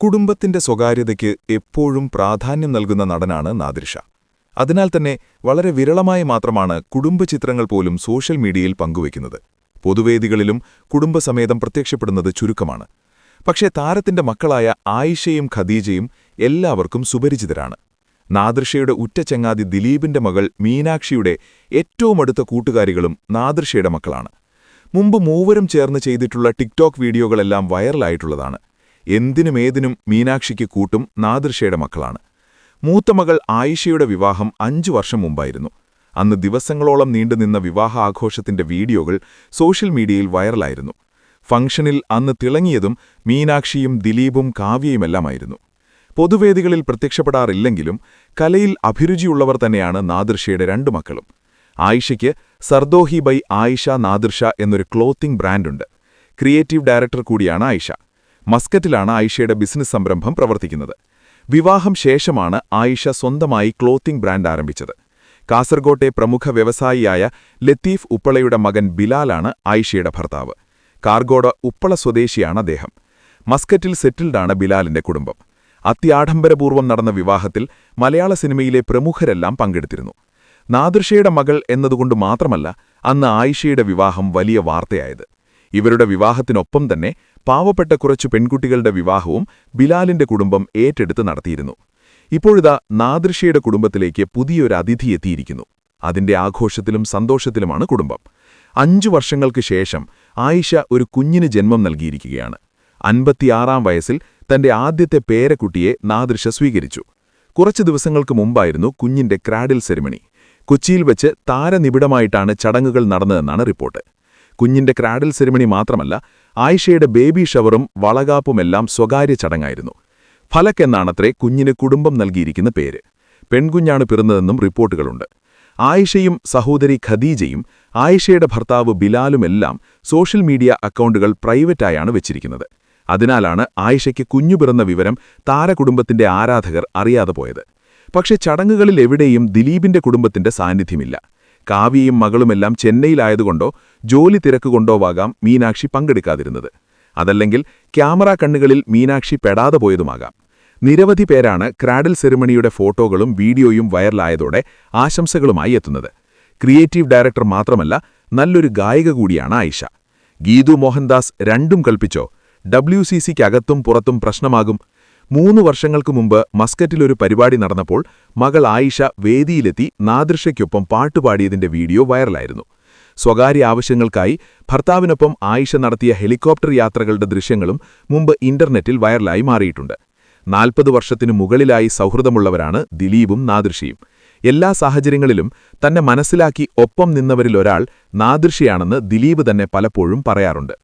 കുടുംബത്തിന്റെ സ്വകാര്യതയ്ക്ക് എപ്പോഴും പ്രാധാന്യം നൽകുന്ന നടനാണ് നാദിർഷ. അതിനാൽ തന്നെ വളരെ വിരളമായി മാത്രമാണ് കുടുംബ ചിത്രങ്ങൾ പോലും സോഷ്യൽ മീഡിയയിൽ പങ്കുവയ്ക്കുന്നത്. പൊതുവേദികളിലും കുടുംബസമേതം പ്രത്യക്ഷപ്പെടുന്നത് ചുരുക്കമാണ്. പക്ഷേ താരത്തിന്റെ മക്കളായ ആയിഷയും ഖദീജയും എല്ലാവർക്കും സുപരിചിതരാണ്. നാദൃഷയുടെ ഉറ്റ ചങ്ങാതി ദിലീപിന്റെ മകൾ മീനാക്ഷിയുടെ ഏറ്റവും അടുത്ത കൂട്ടുകാരികളും നാദൃഷയുടെ മക്കളാണ്. മുമ്പ് മൂവരും ചേർന്ന് ചെയ്തിട്ടുള്ള ടിക്ടോക്ക് വീഡിയോകളെല്ലാം വൈറലായിട്ടുള്ളതാണ്. എന്തിനും ഏതിനും മീനാക്ഷിക്ക് കൂട്ടും നാദൃഷയുടെ മക്കളാണ്. മൂത്ത മകൾ ആയിഷയുടെ വിവാഹം അഞ്ചു വർഷം മുമ്പായിരുന്നു. അന്ന് ദിവസങ്ങളോളം നീണ്ടുനിന്ന വിവാഹ ആഘോഷത്തിന്റെ വീഡിയോകൾ സോഷ്യൽ മീഡിയയിൽ വൈറലായിരുന്നു. ഫംഗ്ഷനിൽ അന്ന് തിളങ്ങിയതും മീനാക്ഷിയും ദിലീപും കാവ്യയുമെല്ലാമായിരുന്നു. പൊതുവേദികളിൽ പ്രത്യക്ഷപ്പെടാറില്ലെങ്കിലും കലയിൽ അഭിരുചിയുള്ളവർ തന്നെയാണ് നാദൃഷയുടെ രണ്ടു മക്കളും. ആയിഷയ്ക്ക് സർദോഹി ബൈ ആയിഷ നാദൃഷ എന്നൊരു ക്ലോത്തിംഗ് ബ്രാൻഡുണ്ട്. ക്രിയേറ്റീവ് ഡയറക്ടർ കൂടിയാണ് ആയിഷ. മസ്കറ്റിലാണ് ആയിഷയുടെ ബിസിനസ് സംരംഭം പ്രവർത്തിക്കുന്നത്. വിവാഹം ശേഷമാണ് ആയിഷ സ്വന്തമായി ക്ലോത്തിംഗ് ബ്രാൻഡ് ആരംഭിച്ചത്. കാസർഗോട്ടെ പ്രമുഖ വ്യവസായിയായ ലത്തീഫ് ഉപ്പളയുടെ മകൻ ബിലാലാണ് ആയിഷയുടെ ഭർത്താവ്. കാർഗോഡ ഉപ്പള സ്വദേശിയാണ് അദ്ദേഹം. മസ്കറ്റിൽ സെറ്റിൽഡാണ് ബിലാലിന്റെ കുടുംബം. അത്യാഢംബരപൂർവം നടന്ന വിവാഹത്തിൽ മലയാള സിനിമയിലെ പ്രമുഖരെല്ലാം പങ്കെടുത്തിരുന്നു. നാദൃഷയുടെ മകൾ എന്നതുകൊണ്ട് മാത്രമല്ല അന്ന് ആയിഷയുടെ വിവാഹം വലിയ വാർത്തയായത്. ഇവരുടെ വിവാഹത്തിനൊപ്പം തന്നെ പാവപ്പെട്ട കുറച്ചു പെൺകുട്ടികളുടെ വിവാഹവും ബിലാലിന്റെ കുടുംബം ഏറ്റെടുത്ത് നടത്തിയിരുന്നു. ഇപ്പോഴിതാ നാദൃഷയുടെ കുടുംബത്തിലേക്ക് പുതിയൊരു അതിഥി എത്തിയിരിക്കുന്നു. അതിന്റെ ആഘോഷത്തിലും സന്തോഷത്തിലുമാണ് കുടുംബം. അഞ്ചു വർഷങ്ങൾക്ക് ശേഷം ആയിഷ ഒരു കുഞ്ഞിന് ജന്മം നൽകിയിരിക്കുകയാണ്. അൻപത്തിയാറാം വയസ്സിൽ തന്റെ ആദ്യത്തെ പേരക്കുട്ടിയെ നാദൃശ സ്വീകരിച്ചു. കുറച്ചു ദിവസങ്ങൾക്ക് മുമ്പായിരുന്നു കുഞ്ഞിന്റെ ക്രാഡിൽ സെറിമണി. കൊച്ചിയിൽ വെച്ച് താരനിബിഡമായിട്ടാണ് ചടങ്ങുകൾ നടന്നതെന്നാണ് റിപ്പോർട്ട്. കുഞ്ഞിന്റെ ക്രാഡൽ സെറിമണി മാത്രമല്ല ആയിഷയുടെ ബേബി ഷവറും വളകാപ്പുമെല്ലാം സ്വകാര്യ ചടങ്ങായിരുന്നു. ഫലക് എന്നാണത്രേ കുഞ്ഞിന് കുടുംബം നൽകിയിരിക്കുന്ന പേര്. പെൺകുഞ്ഞാണ് പിറന്നതെന്നും റിപ്പോർട്ടുകളുണ്ട്. ആയിഷയും സഹോദരി ഖദീജയും ആയിഷയുടെ ഭർത്താവ് ബിലാലുമെല്ലാം സോഷ്യൽ മീഡിയ അക്കൗണ്ടുകൾ പ്രൈവറ്റായാണ് വെച്ചിരിക്കുന്നത്. അതിനാലാണ് ആയിഷയ്ക്ക് കുഞ്ഞു പിറന്ന വിവരം താരകുടുംബത്തിന്റെ ആരാധകർ അറിയാതെ പോയത്. പക്ഷേ ചടങ്ങുകളിൽ എവിടെയും ദിലീപിന്റെ കുടുംബത്തിന്റെ സാന്നിധ്യമില്ല. കാവ്യയും മകളുമെല്ലാം ചെന്നൈയിലായതുകൊണ്ടോ ജോലി തിരക്കുകൊണ്ടോവാകാം മീനാക്ഷി പങ്കെടുക്കാതിരുന്നത്. അതല്ലെങ്കിൽ ക്യാമറ കണ്ണുകളിൽ മീനാക്ഷി പെടാതെ പോയതുമാകാം. നിരവധി പേരാണ് ക്രാഡിൽ സെറിമണിയുടെ ഫോട്ടോകളും വീഡിയോയും വൈറലായതോടെ ആശംസകളുമായി എത്തുന്നത്. ക്രിയേറ്റീവ് ഡയറക്ടർ മാത്രമല്ല നല്ലൊരു ഗായിക കൂടിയാണ് ആയിഷ. ഗീതു മോഹൻദാസ് രണ്ടും കൽപ്പിച്ചോ? ഡബ്ല്യു സി സിക്കകത്തും പുറത്തും പ്രശ്നമാകും മൂന്നു വർഷങ്ങൾക്കു മുമ്പ് മസ്കറ്റിലൊരു പരിപാടി നടന്നപ്പോൾ മകൾ ആയിഷ വേദിയിലെത്തി നാദൃശയ്ക്കൊപ്പം പാട്ടുപാടിയതിന്റെ വീഡിയോ വൈറലായിരുന്നു. സ്വകാര്യ ആവശ്യങ്ങൾക്കായി ഭർത്താവിനൊപ്പം ആയിഷ നടത്തിയ ഹെലികോപ്റ്റർ യാത്രകളുടെ ദൃശ്യങ്ങളും മുമ്പ് ഇന്റർനെറ്റിൽ വൈറലായി മാറിയിട്ടുണ്ട്. നാൽപ്പത് വർഷത്തിനു മുകളിലായി സൗഹൃദമുള്ളവരാണ് ദിലീപും നാദൃശിയും എല്ലാ സാഹചര്യങ്ങളിലും തന്നെ മനസ്സിലാക്കി ഒപ്പം നിന്നവരിലൊരാൾ നാദൃശിയാണെന്ന് ദിലീപ് തന്നെ പലപ്പോഴും പറയാറുണ്ട്.